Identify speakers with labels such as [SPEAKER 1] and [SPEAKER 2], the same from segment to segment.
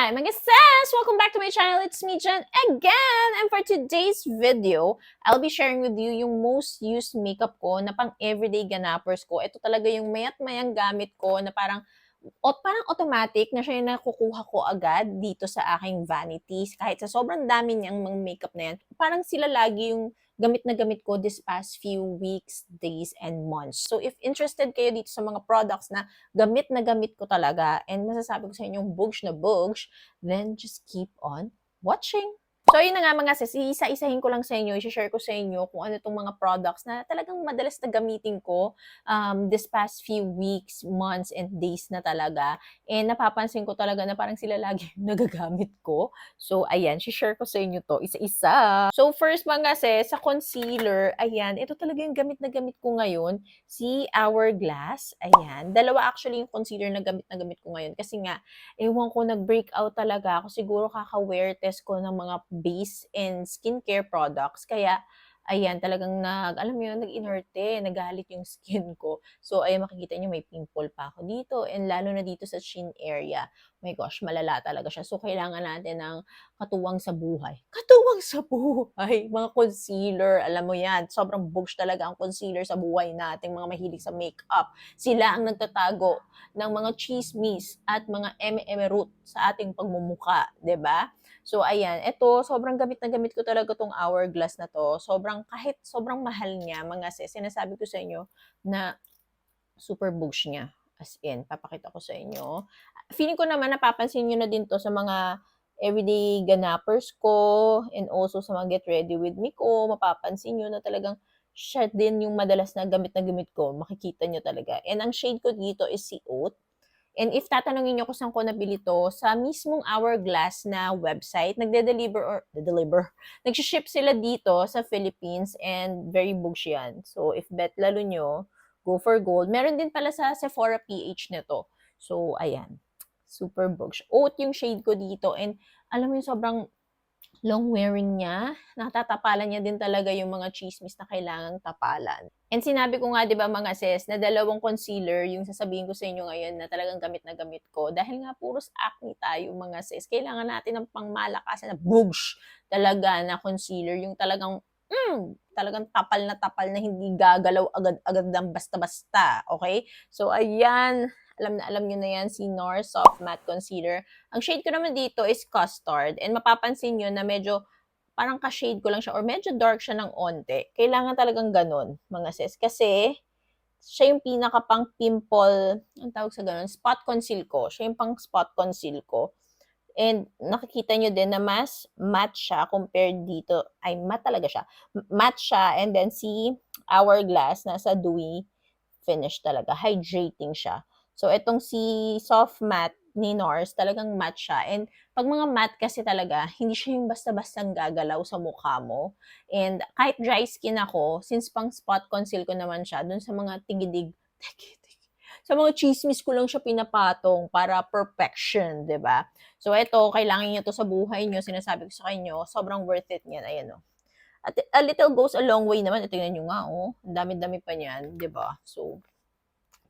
[SPEAKER 1] Hi, mga sis! Welcome back to my channel. It's me, Jen, again! And for today's video, I'll be sharing with you yung most used makeup ko na pang everyday ganapers ko. Ito talaga yung mayat mayang gamit ko na parang o parang automatic na siya yung nakukuha ko agad dito sa aking vanities. Kahit sa sobrang dami niyang mga makeup na yan, parang sila lagi yung gamit na gamit ko this past few weeks, days, and months. So if interested kayo dito sa mga products na gamit na gamit ko talaga and masasabi ko sa inyong bugs na bugs, then just keep on watching. So, yun na nga mga sis, isa-isahin ko lang sa inyo, i-share ko sa inyo kung ano itong mga products na talagang madalas na gamitin ko um, this past few weeks, months, and days na talaga. And napapansin ko talaga na parang sila lagi nagagamit ko. So, ayan, share ko sa inyo to, isa-isa. So, first mga sis, sa concealer, ayan, ito talaga yung gamit na gamit ko ngayon, si Hourglass. Ayan, dalawa actually yung concealer na gamit na gamit ko ngayon. Kasi nga, ewan ko, nag-breakout talaga ako. Siguro kaka-wear test ko ng mga base and skincare products. Kaya, ayan, talagang nag, alam mo yun, nag-inerte, nagalit yung skin ko. So, ayan, makikita nyo, may pimple pa ako dito. And lalo na dito sa chin area. My gosh, malala talaga siya. So, kailangan natin ng katuwang sa buhay. Katuwang sa buhay! Mga concealer, alam mo yan. Sobrang bugs talaga ang concealer sa buhay natin, mga mahilig sa makeup. Sila ang nagtatago ng mga chismis at mga eme-eme root sa ating pagmumuka, ba? So, ayan. Ito, sobrang gamit na gamit ko talaga tong hourglass na to. Sobrang, kahit sobrang mahal niya, mga sis, sinasabi ko sa inyo na super bugs niya. As in, papakita ko sa inyo. Feeling ko naman, napapansin nyo na din to sa mga everyday ganapers ko and also sa mga get ready with me ko. Mapapansin nyo na talagang siya din yung madalas na gamit na gamit ko. Makikita nyo talaga. And ang shade ko dito is si Oat. And if tatanungin nyo kung saan ko nabili to, sa mismong Hourglass na website, nagde-deliver or, deliver nag-ship sila dito sa Philippines and very bugs yan. So, if bet lalo nyo, go for gold. Meron din pala sa Sephora PH nito. So, ayan. Super bugs. Oat yung shade ko dito. And alam mo yung sobrang long wearing niya, natatapalan niya din talaga yung mga chismis na kailangang tapalan. And sinabi ko nga, di ba mga sis, na dalawang concealer yung sasabihin ko sa inyo ngayon na talagang gamit na gamit ko. Dahil nga puros acne tayo mga sis, kailangan natin ng pangmalakasan na bugs talaga na concealer. Yung talagang, mm, talagang tapal na tapal na hindi gagalaw agad-agad ng basta-basta. Okay? So, ayan alam na alam nyo na yan, si NARS Soft Matte Concealer. Ang shade ko naman dito is custard. And mapapansin nyo na medyo parang ka-shade ko lang siya or medyo dark siya ng onte. Kailangan talagang ganun, mga sis. Kasi, siya yung pinaka pang pimple, ang tawag sa ganun, spot conceal ko. Siya yung pang spot conceal ko. And nakikita nyo din na mas matte siya compared dito. Ay, matte talaga siya. Matte siya. And then si Hourglass, nasa dewy finish talaga. Hydrating siya. So, itong si Soft Matte ni NARS, talagang matte siya. And pag mga matte kasi talaga, hindi siya yung basta-bastang gagalaw sa mukha mo. And kahit dry skin ako, since pang spot conceal ko naman siya, dun sa mga tigidig, tigidig, sa mga chismis ko lang siya pinapatong para perfection, ba? So ito, kailangan niyo to sa buhay niyo, sinasabi ko sa inyo, sobrang worth it niyan, ayan oh. At a little goes a long way naman. Tingnan niyo nga, oh. Dami-dami pa niyan, ba? So,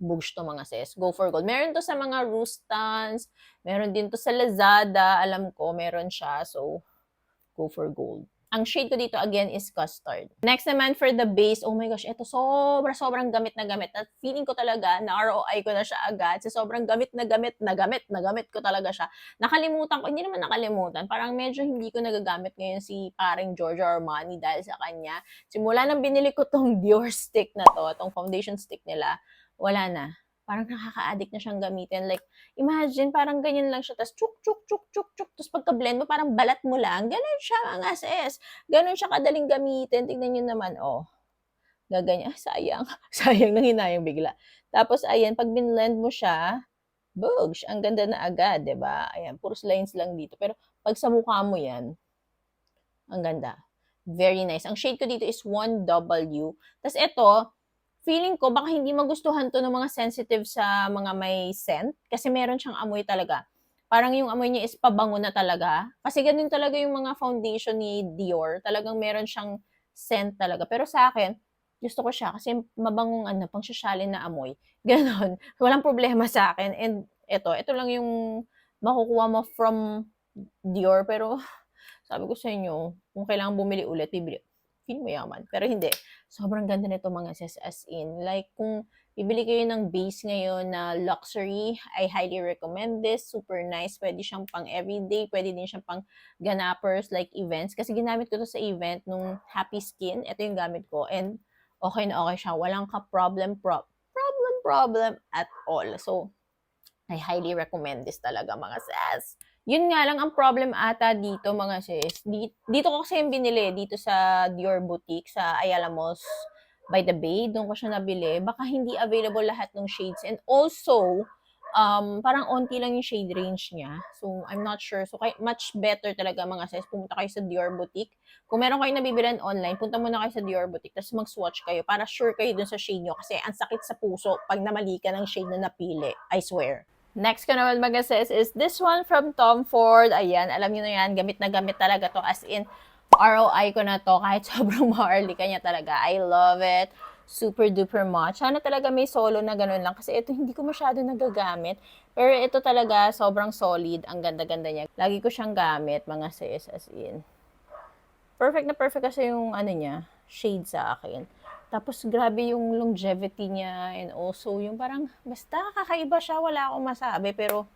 [SPEAKER 1] bugs to mga sis. Go for gold. Meron to sa mga Rustans, meron din to sa Lazada, alam ko, meron siya. So, go for gold. Ang shade ko dito again is custard. Next naman for the base, oh my gosh, ito sobra sobrang gamit na gamit. At feeling ko talaga na ROI ko na siya agad. Sa sobrang gamit na gamit na gamit na gamit ko talaga siya. Nakalimutan ko, hindi naman nakalimutan. Parang medyo hindi ko nagagamit ngayon si paring Giorgio Armani dahil sa kanya. Simula nang binili ko tong Dior stick na to, tong foundation stick nila, wala na. Parang nakaka-addict na siyang gamitin. Like, imagine, parang ganyan lang siya. Tapos, chuk, chuk, chuk, chuk, chuk. Tapos, pagka-blend mo, parang balat mo lang. Ganun siya, mga sis. Ganun siya kadaling gamitin. Tignan nyo naman, oh. Gaganyan. Sayang. Sayang nang hinayang bigla. Tapos, ayan, pag binlend mo siya, bugs, ang ganda na agad, 'di ba? Ayan, puros lines lang dito. Pero, pag sa mukha mo yan, ang ganda. Very nice. Ang shade ko dito is 1W. Tapos, ito, feeling ko baka hindi magustuhan to ng mga sensitive sa mga may scent kasi meron siyang amoy talaga. Parang yung amoy niya is pabango na talaga. Kasi ganun talaga yung mga foundation ni Dior. Talagang meron siyang scent talaga. Pero sa akin, gusto ko siya kasi mabangong ano, pang na amoy. Ganon. Walang problema sa akin. And ito, ito lang yung makukuha mo from Dior. Pero, sabi ko sa inyo, kung kailangan bumili ulit, bibili. Feel mo yaman. Pero hindi. Sobrang ganda nito mga sis as in. Like, kung bibili kayo ng base ngayon na luxury, I highly recommend this. Super nice. Pwede siyang pang everyday. Pwede din siyang pang ganappers like events. Kasi ginamit ko to sa event nung Happy Skin. Ito yung gamit ko. And okay na okay siya. Walang ka-problem, pro- problem, problem at all. So, I highly recommend this talaga mga sis. Yun nga lang ang problem ata dito mga sis. Dito, dito ko kasi yung binili dito sa Dior Boutique sa Ayala Malls by the Bay. Doon ko siya nabili. Baka hindi available lahat ng shades. And also, um, parang onti lang yung shade range niya. So, I'm not sure. So, kay, much better talaga mga sis. Pumunta kayo sa Dior Boutique. Kung meron kayo nabibilan online, punta muna kayo sa Dior Boutique. Tapos mag-swatch kayo para sure kayo dun sa shade nyo. Kasi ang sakit sa puso pag namali ka ng shade na napili. I swear. Next ko naman mag is this one from Tom Ford. Ayan, alam niyo na yan. Gamit na gamit talaga to. As in, ROI ko na to. Kahit sobrang maharli ka niya talaga. I love it. Super duper much. Sana talaga may solo na ganun lang. Kasi ito hindi ko masyado nagagamit. Pero ito talaga sobrang solid. Ang ganda-ganda niya. Lagi ko siyang gamit, mga sis. As in. Perfect na perfect kasi yung ano niya, shade sa akin. Tapos, grabe yung longevity niya and also yung parang, basta kakaiba siya, wala akong masabi. Pero,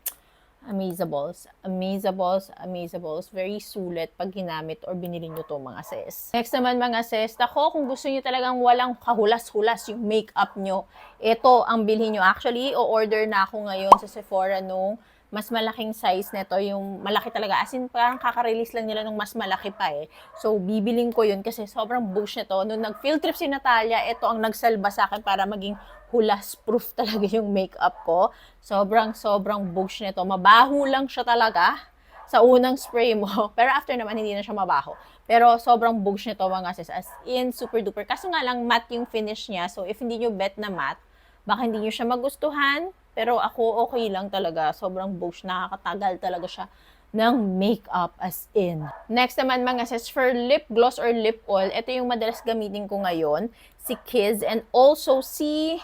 [SPEAKER 1] amazables, amazables, amazables. Very sulit pag ginamit or binili nyo to mga sis. Next naman mga sis, ako kung gusto nyo talagang walang kahulas-hulas yung makeup nyo, ito ang bilhin nyo. Actually, o-order na ako ngayon sa Sephora nung mas malaking size nito, yung malaki talaga. As in, parang kaka-release lang nila ng mas malaki pa eh. So, bibiling ko yun kasi sobrang bush nito. Nung nag-field trip si Natalia, ito ang nagsalba sa akin para maging hulas-proof talaga yung makeup ko. Sobrang, sobrang bush nito. Mabaho lang siya talaga sa unang spray mo. Pero after naman, hindi na siya mabaho. Pero sobrang bugs nito mga sis. As in, super duper. Kaso nga lang, matte yung finish niya. So, if hindi nyo bet na matte, baka hindi nyo siya magustuhan. Pero ako, okay lang talaga. Sobrang bugs. Nakakatagal talaga siya ng makeup as in. Next naman mga sis, for lip gloss or lip oil, ito yung madalas gamitin ko ngayon. Si Kids and also si,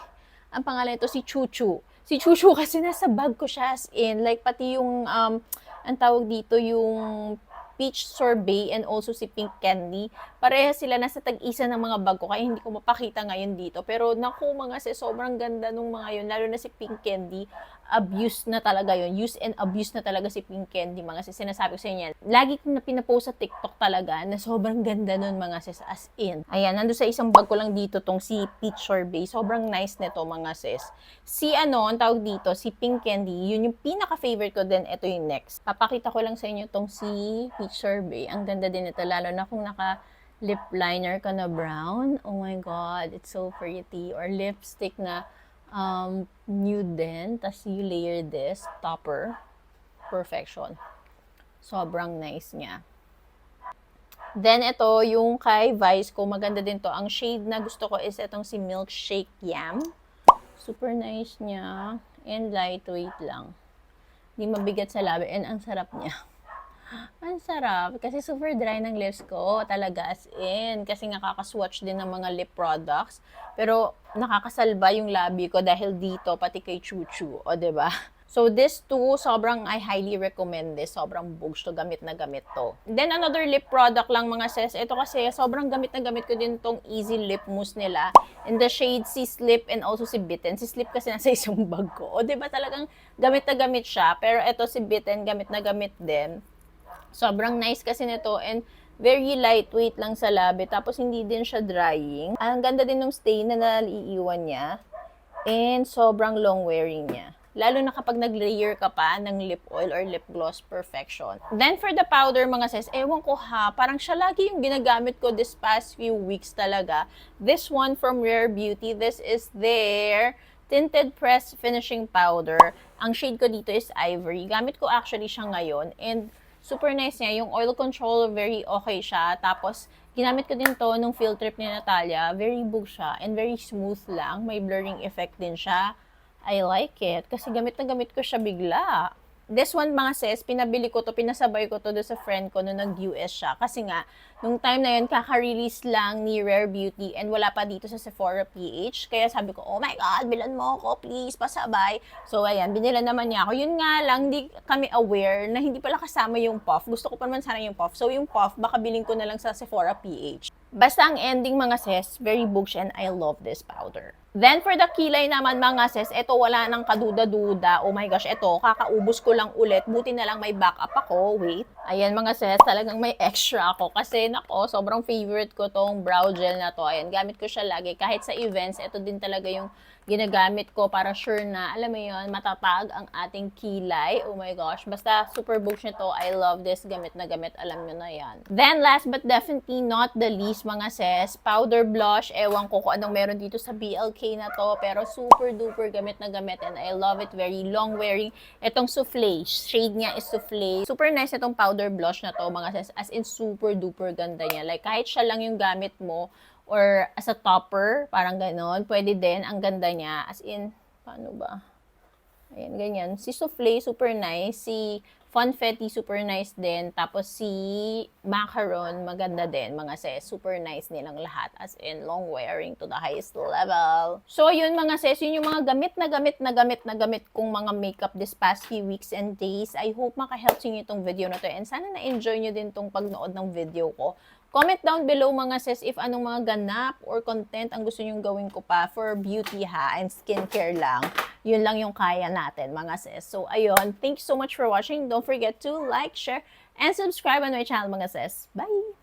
[SPEAKER 1] ang pangalan ito, si Chuchu. Si Chuchu kasi nasa bag ko siya as in. Like pati yung, um, ang tawag dito, yung peach sorbet and also si pink candy. Pareha sila nasa tag-isa ng mga bag ko kaya hindi ko mapakita ngayon dito. Pero naku mga sis, sobrang ganda nung mga yun. Lalo na si pink candy. Abuse na talaga yun. Use and abuse na talaga si pink candy mga sis. Sinasabi ko sa inyo yan. Lagi ko na pinapost sa TikTok talaga na sobrang ganda nun mga sis as in. Ayan, nando sa isang bag ko lang dito tong si peach sorbet. Sobrang nice nito mga sis. Si ano, ang tawag dito, si pink candy. Yun yung pinaka-favorite ko din. Ito yung next. Papakita ko lang sa inyo tong si peach sorbet. Ang ganda din ito. Lalo na kung naka lip liner ka na brown. Oh my God, it's so pretty. Or lipstick na um, nude din. Tapos you layer this, topper. Perfection. Sobrang nice niya. Then, ito, yung kay Vice ko, maganda din to. Ang shade na gusto ko is itong si Milkshake Yam. Super nice niya. And lightweight lang. Hindi mabigat sa labi. And ang sarap niya. Ang sarap. Kasi super dry ng lips ko. Talaga as in. Kasi nakaka-swatch din ng mga lip products. Pero nakakasalba yung labi ko dahil dito, pati kay Chuchu. O, ba? So, this two, sobrang I highly recommend this. Sobrang bugs to. Gamit na gamit to. Then, another lip product lang mga sis. Ito kasi, sobrang gamit na gamit ko din tong Easy Lip Mousse nila. In the shade si Slip and also si Bitten. Si Slip kasi nasa isang bag ko. O, 'di ba talagang gamit na gamit siya. Pero ito si Bitten, gamit na gamit din. Sobrang nice kasi nito and very lightweight lang sa labi. Tapos hindi din siya drying. Ang ganda din ng stain na naiiwan niya. And sobrang long wearing niya. Lalo na kapag nag-layer ka pa ng lip oil or lip gloss, perfection. Then for the powder mga sis, ewan ko ha, parang siya lagi yung ginagamit ko this past few weeks talaga. This one from Rare Beauty, this is their Tinted Press Finishing Powder. Ang shade ko dito is Ivory. Gamit ko actually siya ngayon and super nice niya. Yung oil control, very okay siya. Tapos, ginamit ko din to nung field trip ni Natalia. Very bug siya and very smooth lang. May blurring effect din siya. I like it. Kasi gamit na gamit ko siya bigla. This one mga sis, pinabili ko to, pinasabay ko to do sa friend ko nung nag-US siya. Kasi nga, nung time na yun, kaka-release lang ni Rare Beauty and wala pa dito sa Sephora PH. Kaya sabi ko, oh my God, bilan mo ako, please, pasabay. So, ayan, binila naman niya ako. Yun nga lang, hindi kami aware na hindi pala kasama yung puff. Gusto ko pa naman sana yung puff. So, yung puff, baka bilhin ko na lang sa Sephora PH. Basta ang ending mga sis, very books and I love this powder. Then for the kilay naman mga sis, eto wala nang kaduda-duda. Oh my gosh, eto kakaubos ko lang ulit. Buti na lang may backup ako. Wait. Ayan mga sis, talagang may extra ako. Kasi nako, sobrang favorite ko tong brow gel na to. Ayan, gamit ko siya lagi. Kahit sa events, ito din talaga yung ginagamit ko para sure na, alam mo yon matatag ang ating kilay. Oh my gosh. Basta super books nito. I love this. Gamit na gamit. Alam nyo na yan. Then last but definitely not the least mga sis, powder blush. Ewan ko kung anong meron dito sa BLK na to. Pero super duper gamit na gamit. And I love it. Very long wearing. Itong souffle. Shade niya is souffle. Super nice itong powder blush na to mga sis. As in super duper ganda niya. Like kahit siya lang yung gamit mo, or as a topper, parang ganon. Pwede din, ang ganda niya. As in, paano ba? Ayan, ganyan. Si Souffle, super nice. Si Funfetti, super nice din. Tapos si Macaron, maganda din. Mga sis, super nice nilang lahat. As in, long wearing to the highest level. So, yun mga sis, yun yung mga gamit na gamit na gamit na gamit kong mga makeup this past few weeks and days. I hope makahelp sa inyo itong video na to. And sana na-enjoy nyo din tong pagnood ng video ko. Comment down below mga sis if anong mga ganap or content ang gusto nyong gawin ko pa for beauty ha and skincare lang. Yun lang yung kaya natin mga sis. So ayun, thank you so much for watching. Don't forget to like, share, and subscribe on my channel mga sis. Bye!